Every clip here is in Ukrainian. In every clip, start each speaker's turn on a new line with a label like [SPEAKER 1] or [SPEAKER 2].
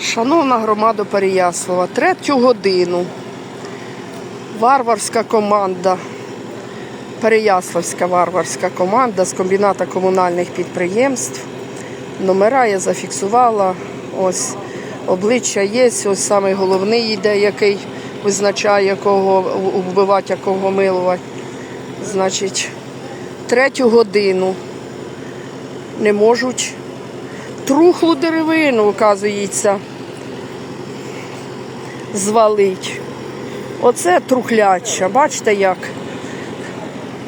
[SPEAKER 1] Шановна громада Переяслава, третю годину варварська команда, Переяславська варварська команда з комбіната комунальних підприємств. Номера я зафіксувала. Ось обличчя є, ось саме головний йде, який визначає, кого вбивати, а кого милувати. Значить, третю годину не можуть трухлу деревину, оказується, звалить. Оце трухляча, бачите як?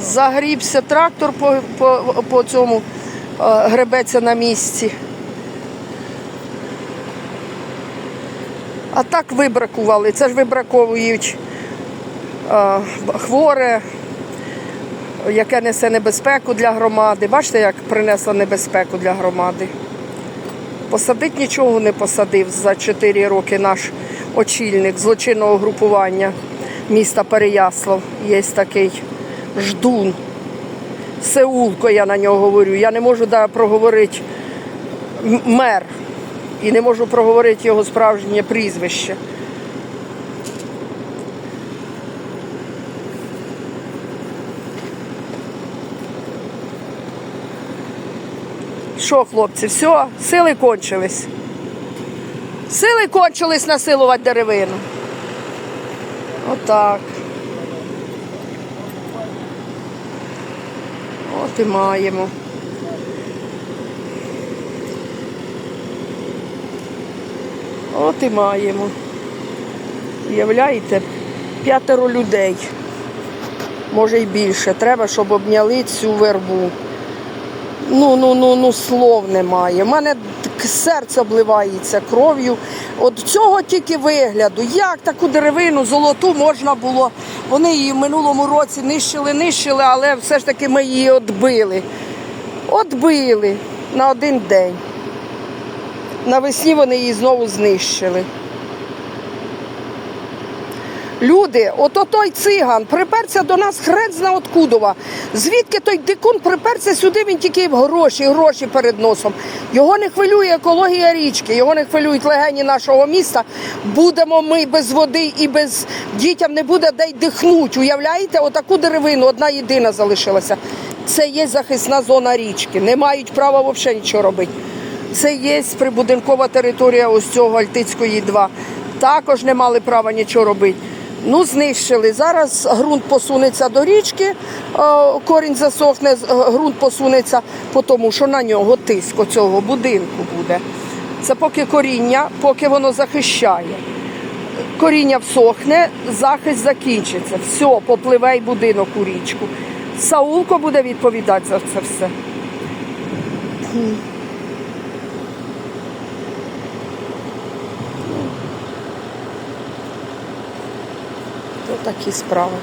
[SPEAKER 1] Загрібся трактор по, по, по цьому е, гребеться на місці. А так вибракували. Це ж вибраковують е, хворе, яке несе небезпеку для громади. Бачите, як принесла небезпеку для громади. Посадить нічого не посадив за 4 роки наш очільник злочинного групування міста Переяслав. Є такий ждун. Сеулко, я на нього говорю. Я не можу да, проговорити мер. І не можу проговорити його справжнє прізвище. Що, хлопці, все, сили кончились. Сили кончились насилувати деревину. Отак. От і маємо. От і маємо. Уявляєте, п'ятеро людей. Може й більше. Треба, щоб обняли цю вербу. Ну, ну, ну, ну, слов немає. У мене серце обливається кров'ю. От цього тільки вигляду. Як таку деревину золоту можна було? Вони її в минулому році нищили, нищили, але все ж таки ми її отбили. Отбили на один день. Навесні вони її знову знищили. Люди, ото той циган приперся до нас хрен зна откудова. Звідки той дикун приперся сюди, він тільки в гроші, гроші перед носом. Його не хвилює екологія річки, його не хвилюють легені нашого міста. Будемо ми без води і без дітям не буде де й дихнуть. Уявляєте, отаку деревину одна єдина залишилася. Це є захисна зона річки. Не мають права взагалі нічого робити. Це є прибудинкова територія ось цього Альтицької 2. Також не мали права нічого робити. Ну, знищили. Зараз ґрунт посунеться до річки, е, корінь засохне, е, ґрунт посунеться, тому що на нього тиск цього будинку буде. Це поки коріння, поки воно захищає. Коріння всохне, захист закінчиться. Все, попливе й будинок у річку. Саулко буде відповідати за це все. Такі справи.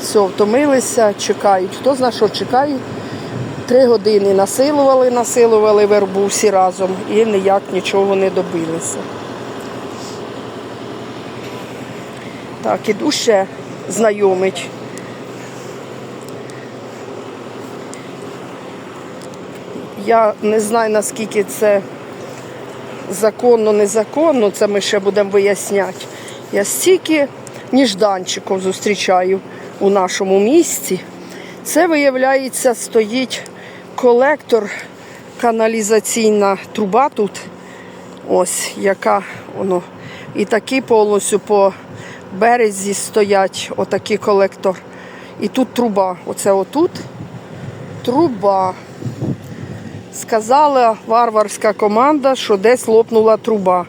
[SPEAKER 1] Все, втомилися, чекають. Хто знає, що чекають. Три години насилували, насилували вербу всі разом і ніяк нічого не добилися. Так, іду ще знайомить. Я не знаю, наскільки це законно, незаконно, це ми ще будемо виясняти. Я стільки ніжданчиків зустрічаю у нашому місті. Це, виявляється, стоїть колектор, каналізаційна труба тут. Ось яка воно. І такі повністю по березі стоять отакий колектор. І тут труба. Оце отут труба. Сказала варварська команда, що десь лопнула труба.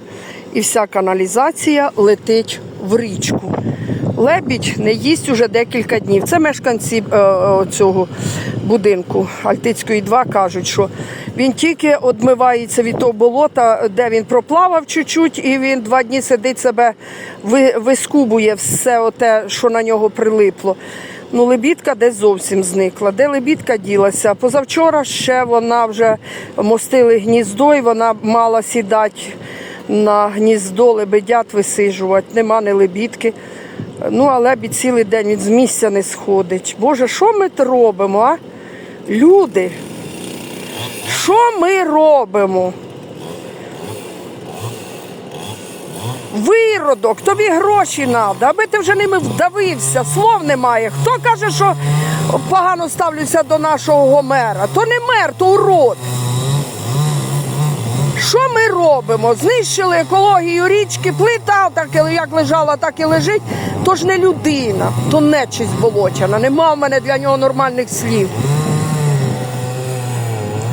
[SPEAKER 1] І вся каналізація летить в річку. Лебідь не їсть уже декілька днів. Це мешканці е, цього будинку Альтицької 2 кажуть, що він тільки одмивається від того болота, де він проплавав чуть-чуть, і він два дні сидить себе, вискубує все оте, що на нього прилипло. Ну, лебідка десь зовсім зникла. Де лебідка ділася? Позавчора ще вона вже мостили гніздо, і вона мала сідати на гніздо, лебедят висижувати. Нема не лебідки. Ну, а лебідь цілий день він з місця не сходить. Боже, що ми робимо, а? Люди, що ми робимо? Виродок, тобі гроші треба, аби ти вже ними вдавився, слов немає. Хто каже, що погано ставлюся до нашого мера? То не мер, то урод. Що ми робимо? Знищили екологію річки, плита, так як лежала, так і лежить. То ж не людина, то нечисть болотяна. Нема в мене для нього нормальних слів.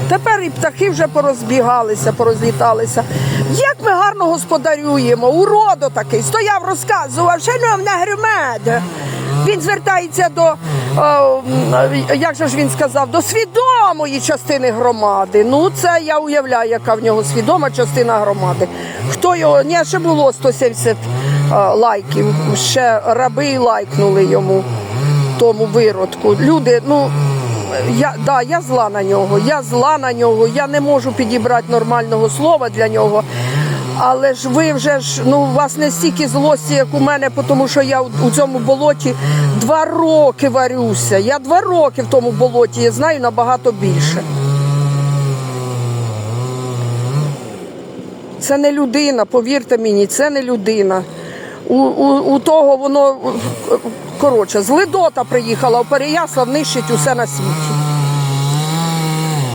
[SPEAKER 1] Тепер і птахи вже порозбігалися, порозліталися. Як ми гарно господарюємо, уродо такий, стояв, розказував, шановна громада. Він звертається до, е, м, як же ж він сказав, до свідомої частини громади. Ну, це я уявляю, яка в нього свідома частина громади. Хто його, ні, ще було 170 е, лайків, ще раби лайкнули йому тому виродку. Люди, ну я, да, я зла на нього. Я зла на нього. Я не можу підібрати нормального слова для нього. Але ж ви вже ж ну у вас не стільки злості, як у мене, тому що я у, цьому болоті два роки варюся. Я два роки в тому болоті, я знаю набагато більше. Це не людина, повірте мені, це не людина. У, у, у того воно коротше, з Ледота приїхала в Переяслав, нищить усе на світі.